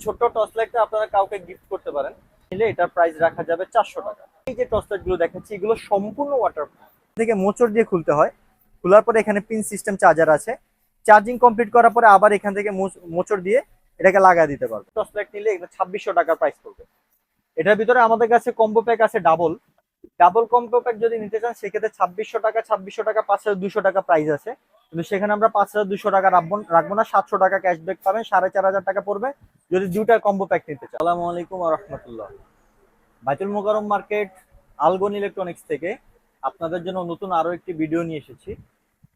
ছোট্ট টর্চ লাইটটা আপনারা কাউকে গিফট করতে পারেন। নিলে এটার প্রাইস রাখা যাবে চারশো টাকা। এই যে টর্চ লাইটগুলো দেখাচ্ছি, এগুলো সম্পূর্ণ ওয়াটার থেকে মোচড় দিয়ে খুলতে হয়। খোলার পরে এখানে পিন সিস্টেম চার্জার আছে। চার্জিং কমপ্লিট করার পরে আবার এখান থেকে মোচ- মোচড় দিয়ে এটাকে লাগায় দিতে পারবে। টর্চ লাইট নিলে এটা ছাব্বিশশো টাকার প্রাইস পড়বে। এটার ভিতরে আমাদের কাছে কম্বো প্যাক আছে ডাবল ডাবল কম্বো প্যাক যদি নিতে চান, সেক্ষেত্রে ছাব্বিশশো টাকা ছাব্বিশশো টাকা পাঁচ হাজার দুশো টাকা প্রাইস আছে। কিন্তু সেখানে আমরা পাঁচ হাজার দুশো টাকা রাখব রাখব না, সাতশো টাকা ক্যাশব্যাক পাবেন, সাড়ে চার হাজার টাকা পড়বে। যদি দুটা কম্বো প্যাক নিতে চান আসসালামু আলাইকুম রহমতুল্লাহ। বাইতুল মোকারম মার্কেট, আলগন ইলেকট্রনিক্স থেকে আপনাদের জন্য নতুন আরও একটি ভিডিও নিয়ে এসেছি।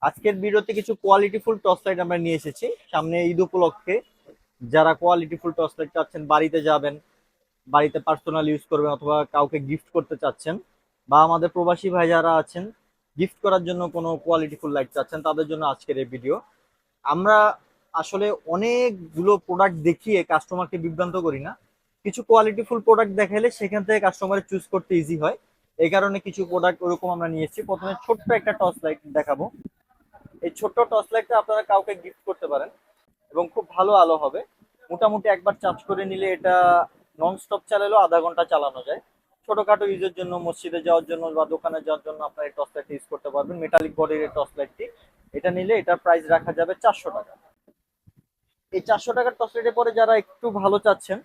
আজকের ভিডিওতে কিছু কোয়ালিটিফুল টর্চ লাইট আমরা নিয়ে এসেছি। সামনে ঈদ উপলক্ষে যারা কোয়ালিটিফুল টর্চ লাইট চাচ্ছেন, বাড়িতে যাবেন, বাড়িতে পার্সোনাল ইউজ করবেন অথবা কাউকে গিফট করতে চাচ্ছেন বা আমাদের প্রবাসী ভাই যারা আছেন গিফট করার জন্য কোনো কোয়ালিটিফুল লাইট চাচ্ছেন, তাদের জন্য আজকের এই ভিডিও আমরা আসলে অনেকগুলো প্রোডাক্ট দেখিয়ে কাস্টমারকে বিভ্রান্ত করি না। কিছু কোয়ালিটিফুল প্রোডাক্ট দেখাইলে সেখান থেকে কাস্টমারের চুজ করতে ইজি হয়। এই কারণে কিছু প্রোডাক্ট ওরকম আমরা নিয়েছি প্রথমে ছোট্ট একটা টর্চ লাইট দেখাবো। এই ছোট্ট টর্চ লাইটটা আপনারা কাউকে গিফট করতে পারেন এবং খুব ভালো আলো হবে। মোটামুটি একবার চার্জ করে নিলে এটা নন স্টপ চালালেও আধা ঘণ্টা চালানো যায়। ছোটখাটো ইউজের জন্য, মসজিদে যাওয়ার জন্য বা দোকানে যাওয়ার জন্য আপনারা এই টর্চ লাইট ইউজ করতে পারবেন। মেটালিক বডির এই টর্চ লাইটটি এটা নিলে এটার প্রাইস রাখা যাবে চারশো টাকা। এই চারশো টাকার টর্চ লাইটের পরে যারা একটু ভালো চাচ্ছেন,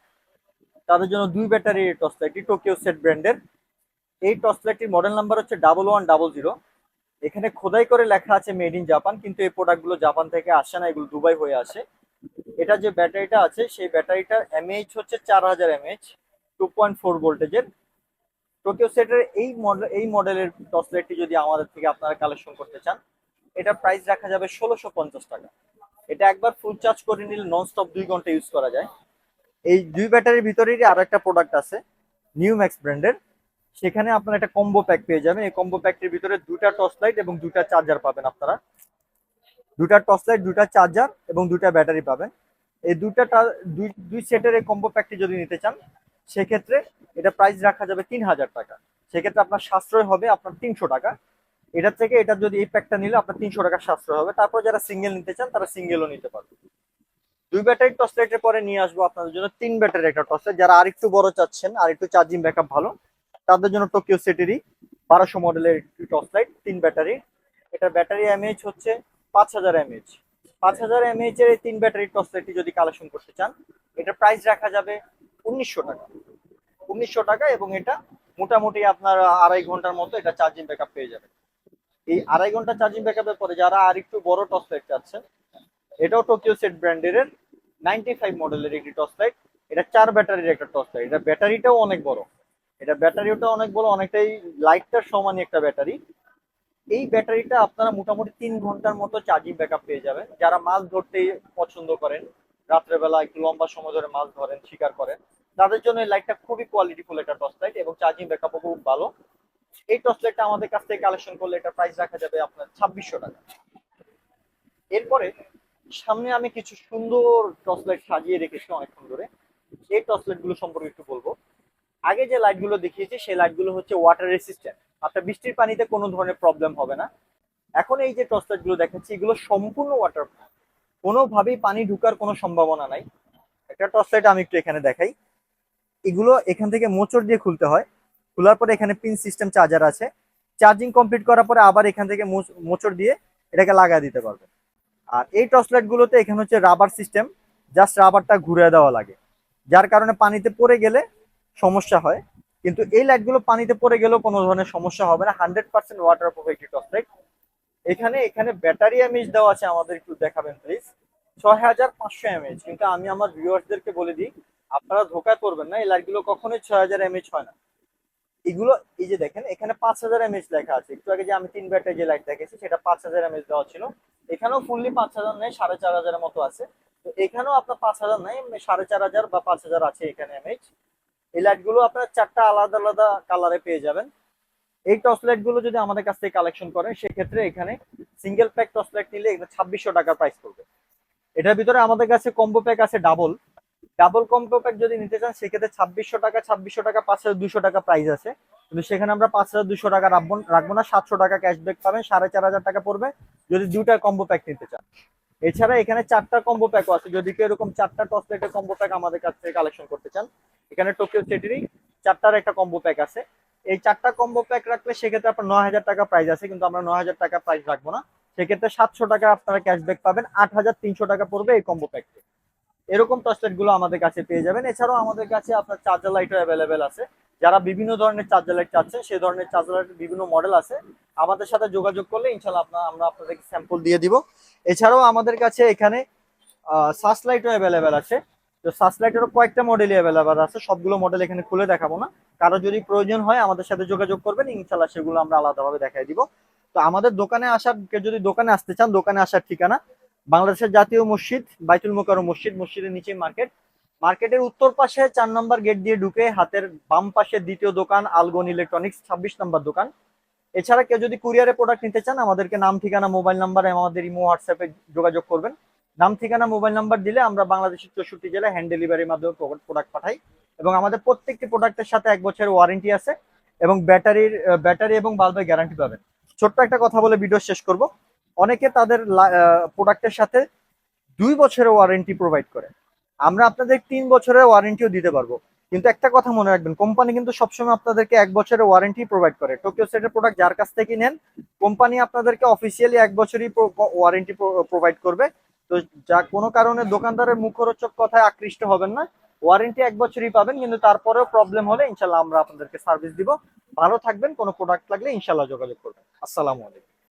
তাদের জন্য দুই ব্যাটারির টর্চ লাইটটি টোকিও সেট ব্র্যান্ডের এই টর্চ লাইটটির মডেল নাম্বার হচ্ছে ডাবল ওয়ান ডাবল জিরো এখানে খোদাই করে লেখা আছে মেড ইন জাপান কিন্তু এই প্রোডাক্টগুলো জাপান থেকে আসে না, এগুলো দুবাই হয়ে আসে। এটা যে ব্যাটারিটা আছে, সেই ব্যাটারিটার এমএইচ হচ্ছে চার হাজার এমএইচ টু পয়েন্ট ফোর ভোল্টেজের টোকিও সেটের এই মডেল এই মডেলের টর্চ লাইটটি যদি আমাদের থেকে আপনারা কালেকশন করতে চান এটা প্রাইস রাখা যাবে ষোলোশো পঞ্চাশ টাকা। এটা একবার ফুল চার্জ করে নিলে নন স্টপ দুই ঘণ্টা ইউজ করা যায়। এই দুই ব্যাটারির ভিতরেরই আরও একটা প্রোডাক্ট আছে নিউ ম্যাক্স ব্র্যান্ডের সেখানে আপনারা একটা কম্বো প্যাক পেয়ে যাবেন। এই কম্বো প্যাকটির ভিতরে দুটা টর্চ লাইট এবং দুটা চার্জার পাবেন আপনারা। দুটা টর্চ লাইট দুটা চার্জার এবং দুটা ব্যাটারি পাবেন। এই দুটা দুই দুই সেটের এই কম্বো প্যাকটি যদি নিতে চান, সেক্ষেত্রে এটা প্রাইস রাখা যাবে তিন হাজার টাকা। সেক্ষেত্রে আপনার সাশ্রয় হবে আপনার তিনশো টাকা। এটার থেকে এটা যদি এই প্যাকটা নিলে আপনার তিনশো টাকা সাশ্রয় হবে। তারপর যারা সিঙ্গেল নিতে চান, তারা সিঙ্গেলও নিতে পারবে। দুই ব্যাটারি টর্চ লাইটের পরে নিয়ে আসব আপনাদের জন্য তিন ব্যাটারি একটা টর্চ লাইট যারা আরেকটু বড় চাচ্ছেন আর একটু চার্জিং ব্যাকআপ ভালো, তাদের জন্য টোকিও সেটেরই বারোশো মডেলের একটি টর্চ লাইট তিন ব্যাটারি এটা ব্যাটারি এমএইচ হচ্ছে পাঁচ হাজার এমএইচ পাঁচ হাজার এমএইচ এর এই তিন ব্যাটারি টর্চ লাইটটি যদি কালেকশন করতে চান এটা প্রাইস রাখা যাবে উনিশশো টাকা। উনিশশো টাকা এবং এটা মোটামুটি আপনার আড়াই ঘণ্টার মতো এটা চার্জিং ব্যাকআপ পেয়ে যাবে এই আড়াই ঘণ্টা চার্জিং ব্যাকআপের পরে যারা আর একটু বড় টর্চ লাইট চাচ্ছেন, এটাও টোকিও সেট ব্র্যান্ডের নাইনটি ফাইভ মডেলের একটি টর্চ লাইট এটা চার ব্যাটারির একটা টর্চ লাইট এটা ব্যাটারিটাও অনেক বড়। এটা ব্যাটারিটা অনেক বড়, অনেকটাই লাইটটার সমানই একটা ব্যাটারি এই ব্যাটারিটা আপনারা মোটামুটি তিন ঘণ্টার মতো চার্জিং ব্যাকআপ পেয়ে যাবেন। যারা মাছ ধরতে পছন্দ করেন, রাত্রেবেলা একটু লম্বা সময় ধরে মাছ ধরেন, শিকার করেন, তাদের জন্য এই লাইটটা খুবই কোয়ালিটিফুল একটা টর্চ লাইট এবং চার্জিং ব্যাকআপও খুব ভালো। এই টর্চ আমাদের কাছ থেকে কালেকশন করলে এটা প্রাইস রাখা যাবে আপনার ছাব্বিশশো টাকা। এরপরে সামনে আমি কিছু সুন্দর টর্চ লাইট সাজিয়ে রেখেছি অনেকক্ষণ ধরে এই টর্চগুলো সম্পর্কে একটু বলব। আগে যে লাইটগুলো দেখিয়েছি, সেই লাইটগুলো হচ্ছে ওয়াটার রেসিস্ট্যান্ট আপনার বৃষ্টির পানিতে কোনো ধরনের প্রবলেম হবে না। এখন এই যে টর্চগুলো দেখাচ্ছি, এগুলো সম্পূর্ণ ওয়াটার কোনোভাবেই পানি ঢুকার কোনো সম্ভাবনা নাই। একটা টর্চ লাইট আমি একটু এখানে দেখাই। এগুলো এখান থেকে মোচড় দিয়ে খুলতে হয়। খোলার পরে এখানে পিন সিস্টেম চার্জার আছে। চার্জিং কমপ্লিট করার পরে আবার এখান থেকে মোচ- মোচড় দিয়ে এটাকে লাগায় দিতে পারবে। আর এই টর্চ লাইট গুলোতে এখানে হচ্ছে রাবার সিস্টেম জাস্ট রাবারটা ঘুরে দেওয়া লাগে। যার কারণে পানিতে পড়ে গেলে সমস্যা হয়। কিন্তু এই লাইটগুলো পানিতে পড়ে গেলেও কোনো ধরনের সমস্যা হবে না। হান্ড্রেড পার্সেন্ট ওয়াটার প্রুফ একটি টর্চ লাইট এখানে এখানে ব্যাটারি এমএইচ দেওয়া আছে আমাদের একটু দেখাবেন প্লিজ ছয় হাজার পাঁচশো এমএইচ কিন্তু আমি আমার ভিউয়ার্সদেরকে বলে দিই, আপনারা ধোকায় করবেন না। এই লাইটগুলো কখনোই ছয় হাজার এমএইচ হয় না। এগুলো, এই যে দেখেন, এখানে পাঁচ হাজার এমএইচ লেখা আছে। একটু আগে যে আমি তিন ব্যাটারি যে লাইট দেখেছি সেটা পাঁচ হাজার এমএইচ দেওয়া ছিল। এখানেও ফুললি পাঁচ হাজার নেই, সাড়ে চার হাজারের মতো আছে। তো এখানেও আপনার পাঁচ হাজার নেই সাড়ে চার হাজার বা পাঁচ হাজার আছে এখানে এমএইচ এই লাইটগুলো আপনার চারটা আলাদা আলাদা কালারে পেয়ে যাবেন। এই টর্চ লাইটগুলো যদি আমাদের কাছ থেকে কালেকশন করেন, সেক্ষেত্রে এখানে সিঙ্গেল প্যাক টর্চ লাইট নিলে এটা ছাব্বিশশো টাকার প্রাইস পড়বে। এটার ভিতরে আমাদের কাছে কম্বো প্যাক আছে ডাবল ডাবল কম্বো প্যাক যদি নিতে চান, সেক্ষেত্রে ছাব্বিশশো টাকা ছাব্বিশশো টাকা পাঁচ হাজার দুশো টাকা প্রাইস আছে। কিন্তু সেখানে আমরা পাঁচ হাজার দুশো টাকা রাখব রাখব না, সাতশো টাকা ক্যাশব্যাক পাবেন, সাড়ে চার হাজার টাকা পড়বে যদি দুটা কম্বো প্যাক নিতে চান। এছাড়া এখানে চারটা কম্বো প্যাকও আছে, যদি কেউ এরকম চারটা টস লাইটের কম্বো প্যাক আমাদের কাছ থেকে কালেকশন করতে চান, এখানে টোকিও সিটিরই চারটার একটা কম্বো প্যাক আছে। এই চারটা কম্বো প্যাক রাখলে সেক্ষেত্রে আপনার নয় হাজার টাকা প্রাইস আছে, কিন্তু আমরা নয় হাজার টাকা প্রাইস রাখব না। সেক্ষেত্রে সাতশো টাকা আপনারা ক্যাশব্যাক পাবেন, আট হাজার তিনশো টাকা পড়বে এই কম্বো প্যাকটি এরকম টসলেটগুলো আমাদের কাছে পেয়ে যাবেন। এছাড়াও আমাদের কাছে আপনার চার্জার লাইটও অ্যাভেলেবেল আছে। যারা বিভিন্ন ধরনের চার্জার লাইট চাচ্ছেন, সেই ধরনের চার্জার লাইটের বিভিন্ন মডেল আছে। আমাদের সাথে যোগাযোগ করলে ইনশাল্লাহ আপনার, আমরা আপনাদেরকে স্যাম্পল দিয়ে দিব। এছাড়াও আমাদের কাছে এখানে সাস লাইটও অ্যাভেলেবেল আছে। তো সাস লাইটেরও কয়েকটা মডেলই অ্যাভেলেবেল আছে। সবগুলো মডেল এখানে খুলে দেখাবো না। কারও যদি প্রয়োজন হয় আমাদের সাথে যোগাযোগ করবেন। ইনশাল্লাহ সেগুলো আমরা আলাদাভাবে দেখাই দিব। তো আমাদের দোকানে আসার যদি দোকানে আসতে চান, দোকানে আসার ঠিকানা বাংলাদেশের জাতীয় মসজিদ, বাইতুল মোকারম মসজিদ, মসজিদের নিচে মার্কেট। মার্কেটের উত্তর পাশে চার নম্বর গেট দিয়ে ঢুকে হাতের বাম পাশে দ্বিতীয় দোকান, আলগন ইলেকট্রনিক্স, ছাব্বিশ নম্বর দোকান। এছাড়া কেউ যদি কুরিয়ারে প্রোডাক্ট নিতে চান, আমাদেরকে নাম, ঠিকানা মোবাইল নাম্বার আমাদের ইমো হোয়াটসঅ্যাপে যোগাযোগ করবেন। নাম, ঠিকানা মোবাইল নাম্বার দিলে আমরা বাংলাদেশের চৌষট্টি জেলায় হ্যান্ড ডেলিভারির মাধ্যমে প্রোডাক্ট পাঠাই এবং আমাদের প্রত্যেকটি প্রোডাক্টের সাথে এক বছরের ওয়ারেন্টি আছে এবং ব্যাটারির ব্যাটারি এবং বাল্বের গ্যারান্টি পাবেন। ছোট্ট একটা কথা বলে ভিডিও শেষ করব। অনেকে তাদের প্রোডাক্টের সাথে দুই বছরের ওয়ারেন্টি প্রোভাইড করে। আমরা আপনাদের তিন বছরের ওয়ারেন্টিও দিতে পারব। কিন্তু একটা কথা মনে রাখবেন কোম্পানি কিন্তু সবসময় আপনাদেরকে এক বছরের ওয়ারেন্টি প্রোভাইড করে। টোকিও সেটের প্রোডাক্ট যার কাছ থেকে নেন কোম্পানি আপনাদেরকে অফিসিয়ালি এক বছরই ওয়ারেন্টি প্রোভাইড করবে। তো যা কোনো কারণে দোকানদারের মুখরোচক কথায় আকৃষ্ট হবেন না। ওয়ারেন্টি এক বছরই পাবেন, কিন্তু তারপরেও প্রবলেম হলে ইনশাল্লাহ আমরা আপনাদেরকে সার্ভিস দিব। ভালো থাকবেন, কোনো প্রোডাক্ট লাগলে ইনশাল্লাহ যোগাযোগ করবেন। আসসালামু আলাইকুম।